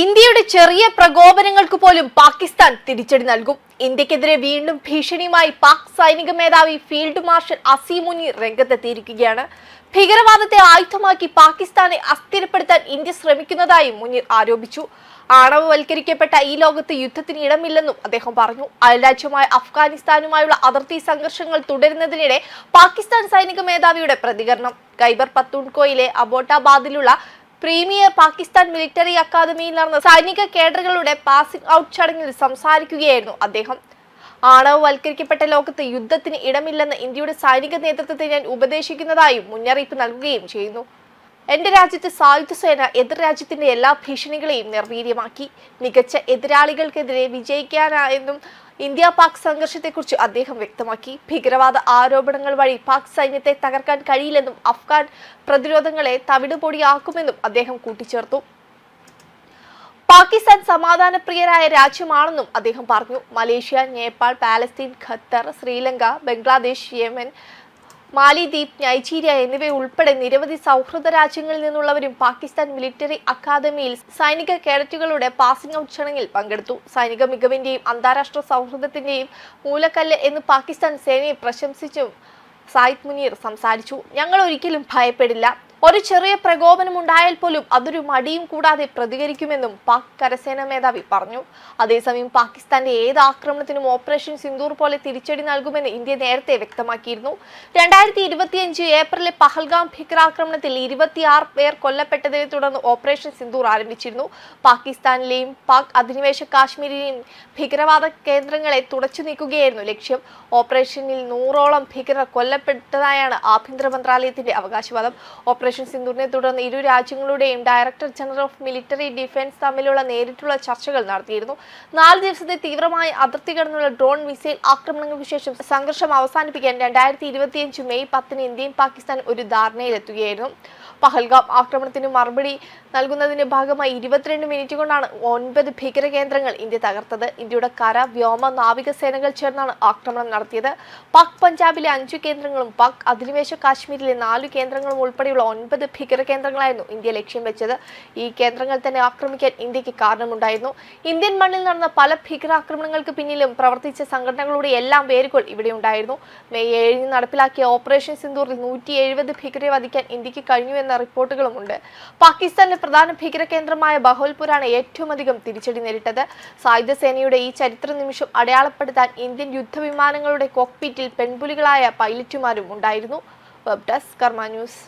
ഇന്ത്യയുടെ ചെറിയ പ്രകോപനങ്ങൾക്ക് പോലും പാകിസ്ഥാൻ തിരിച്ചടി നൽകും. ഇന്ത്യക്കെതിരെ വീണ്ടും ഭീഷണിയുമായി പാക് സൈനിക മേധാവി ഫീൽഡ് മാർഷൽ അസീമുനി രംഗത്തെത്തിയിരിക്കുകയാണ്. ഭീകരവാദത്തെ ആയുധമാക്കി പാകിസ്ഥാനെ അസ്ഥിരപ്പെടുത്താൻ ഇന്ത്യ ശ്രമിക്കുന്നതായും മുനീർ ആരോപിച്ചു. ആണവവൽക്കരിക്കപ്പെട്ട ഈ ലോകത്ത് യുദ്ധത്തിന് ഇടമില്ലെന്നും അദ്ദേഹം പറഞ്ഞു. അയൽരാജ്യമായ അഫ്ഗാനിസ്ഥാനുമായുള്ള അതിർത്തി സംഘർഷങ്ങൾ തുടരുന്നതിനിടെ പാകിസ്ഥാൻ സൈനിക മേധാവിയുടെ പ്രതികരണം. ഖൈബർ പത്തൂൺകോയിലെ അബോട്ടാബാദിലുള്ള പ്രീമിയർ പാകിസ്ഥാൻ മിലിറ്ററി അക്കാദമിയിൽ നടന്ന സൈനിക കേഡറുകളുടെ പാസിംഗ് ഔട്ട് ചടങ്ങിൽ സംസാരിക്കുകയായിരുന്നു അദ്ദേഹം. ആണവവൽക്കരിക്കപ്പെട്ട ലോകത്ത് യുദ്ധത്തിന് ഇടമില്ലെന്ന് ഇന്ത്യയുടെ സൈനിക നേതൃത്വത്തെ ഞാൻ ഉപദേശിക്കുന്നതായും മുന്നറിയിപ്പ് നൽകുകയും ചെയ്യുന്നു. എന്റെ രാജ്യത്തെ സായുധ സേന എതിർ രാജ്യത്തിന്റെ എല്ലാ ഭീഷണികളെയും നിർവീര്യമാക്കി. മികച്ച എതിരാളികൾക്കെതിരെ വിജയിക്കാനായെന്നും ഇന്ത്യ പാക് സംഘർഷത്തെക്കുറിച്ച് അദ്ദേഹം വ്യക്തമാക്കി. ഭീകരവാദ ആരോപണങ്ങൾ വഴി പാക് സൈന്യത്തെ തകർക്കാൻ കഴിയില്ലെന്നും അഫ്ഗാൻ പ്രതിരോധങ്ങളെ തവിടുപൊടിയാക്കുമെന്നും അദ്ദേഹം കൂട്ടിച്ചേർത്തു. പാകിസ്ഥാൻ സമാധാനപ്രിയരായ രാജ്യമാണെന്നും അദ്ദേഹം പറഞ്ഞു. Malaysia Nepal Palestine Qatar Sri Lanka Bangladesh Yemen മാലിദ്വീപ് നൈജീരിയ എന്നിവയുൾപ്പെടെ നിരവധി സൗഹൃദ രാജ്യങ്ങളിൽ നിന്നുള്ളവരും പാകിസ്ഥാൻ മിലിറ്ററി അക്കാദമിയിൽ സൈനിക കേഡറ്റുകളുടെ പാസിംഗ് ഔട്ട് ചടങ്ങിൽ പങ്കെടുത്തു. സൈനിക മികവിന്റെയും അന്താരാഷ്ട്ര സൗഹൃദത്തിന്റെയും മൂലക്കല്ല് എന്ന് പാകിസ്ഥാൻ സേനയെ പ്രശംസിച്ചും സായിദ് മുനീർ സംസാരിച്ചു. ഞങ്ങൾ ഒരിക്കലും ഭയപ്പെടില്ല. ഒരു ചെറിയ പ്രകോപനം ഉണ്ടായാൽ പോലും അതൊരു മടിയും കൂടാതെ പ്രതികരിക്കുമെന്നും പാക് കരസേനാ മേധാവി പറഞ്ഞു. അതേസമയം പാകിസ്ഥാന്റെ ഏത് ആക്രമണത്തിനും ഓപ്പറേഷൻ സിന്ദൂർ പോലെ തിരിച്ചടി നൽകുമെന്ന് ഇന്ത്യ നേരത്തെ വ്യക്തമാക്കിയിരുന്നു. രണ്ടായിരത്തി ഇരുപത്തിയഞ്ച് പഹൽഗാം ഭീകരാക്രമണത്തിൽ ഇരുപത്തിയാറ് പേർ കൊല്ലപ്പെട്ടതിനെ തുടർന്ന് ഓപ്പറേഷൻ സിന്ദൂർ ആരംഭിച്ചിരുന്നു. പാകിസ്ഥാനിലെയും പാക് അധിനിവേശ കാശ്മീരിലെയും ഭീകരവാദ കേന്ദ്രങ്ങളെ തുടച്ചു നീക്കുകയായിരുന്നു ലക്ഷ്യം. ഓപ്പറേഷനിൽ നൂറോളം ഭീകരർ കൊല്ലപ്പെട്ടതായാണ് ആഭ്യന്തര മന്ത്രാലയത്തിന്റെ അവകാശവാദം. ഓപ്പറേഷൻ സിന്ദൂറിനെ തുടർന്ന് ഇരു രാജ്യങ്ങളുടെയും director general of military defence തമ്മിലുള്ള നേരിട്ടുള്ള ചർച്ചകൾ നടത്തിയിരുന്നു. നാല് ദിവസത്തെ തീവ്രമായ അതിർത്തി കടന്നുള്ള ഡ്രോൺ മിസൈൽ ആക്രമണങ്ങൾക്ക് ശേഷം സംഘർഷം അവസാനിപ്പിക്കാൻ രണ്ടായിരത്തി ഇരുപത്തിയഞ്ച് മെയ് പത്തിന് ഇന്ത്യയും പാകിസ്ഥാനും ഒരു ധാരണയിലെത്തുകയായിരുന്നു. പഹൽഗാം ആക്രമണത്തിന് മറുപടി നൽകുന്നതിന്റെ ഭാഗമായി ഇരുപത്തിരണ്ട് മിനിറ്റ് കൊണ്ടാണ് ഒൻപത് ഭീകര കേന്ദ്രങ്ങൾ ഇന്ത്യ തകർത്തത്. ഇന്ത്യയുടെ കര വ്യോമ നാവിക സേനകൾ ചേർന്നാണ് ആക്രമണം നടത്തിയത്. പാക് പഞ്ചാബിലെ അഞ്ചു കേന്ദ്രങ്ങളും പാക് അധിനിവേശ കാശ്മീരിലെ നാലു കേന്ദ്രങ്ങളും ഉൾപ്പെടെയുള്ള ഒൻപത് ഭീകര കേന്ദ്രങ്ങളായിരുന്നു ഇന്ത്യ ലക്ഷ്യം വെച്ചത്. ഈ കേന്ദ്രങ്ങൾ തന്നെ ആക്രമിക്കാൻ ഇന്ത്യയ്ക്ക് കാരണമുണ്ടായിരുന്നു. ഇന്ത്യൻ മണ്ണിൽ നടന്ന പല ഭീകരാക്രമണങ്ങൾക്ക് പിന്നിലും പ്രവർത്തിച്ച സംഘടനകളുടെ എല്ലാം പേരുകൾ ഇവിടെ ഉണ്ടായിരുന്നു. മെയ് ഏഴിന് നടപ്പിലാക്കിയ ഓപ്പറേഷൻ സിന്ദൂറിൽ നൂറ്റി എഴുപത് ഭീകരരെ വധിക്കാൻ ഇന്ത്യയ്ക്ക് കഴിഞ്ഞു എന്ന റിപ്പോർട്ടുകളുമുണ്ട് പാകിസ്ഥാനിലെ പ്രധാന ഭീകര കേന്ദ്രമായ ബഹോൽപൂരാണ് ഏറ്റവും അധികം തിരിച്ചടി നേരിട്ടത്. സായുധ സേനയുടെ ഈ ചരിത്ര നിമിഷം അടയാളപ്പെടുത്താൻ ഇന്ത്യൻ യുദ്ധവിമാനങ്ങളുടെ കോക്പീറ്റിൽ പെൺപുലികളായ പൈലറ്റുമാരും ഉണ്ടായിരുന്നു. വെബ് ഡെസ്ക് കർമ്മ ന്യൂസ്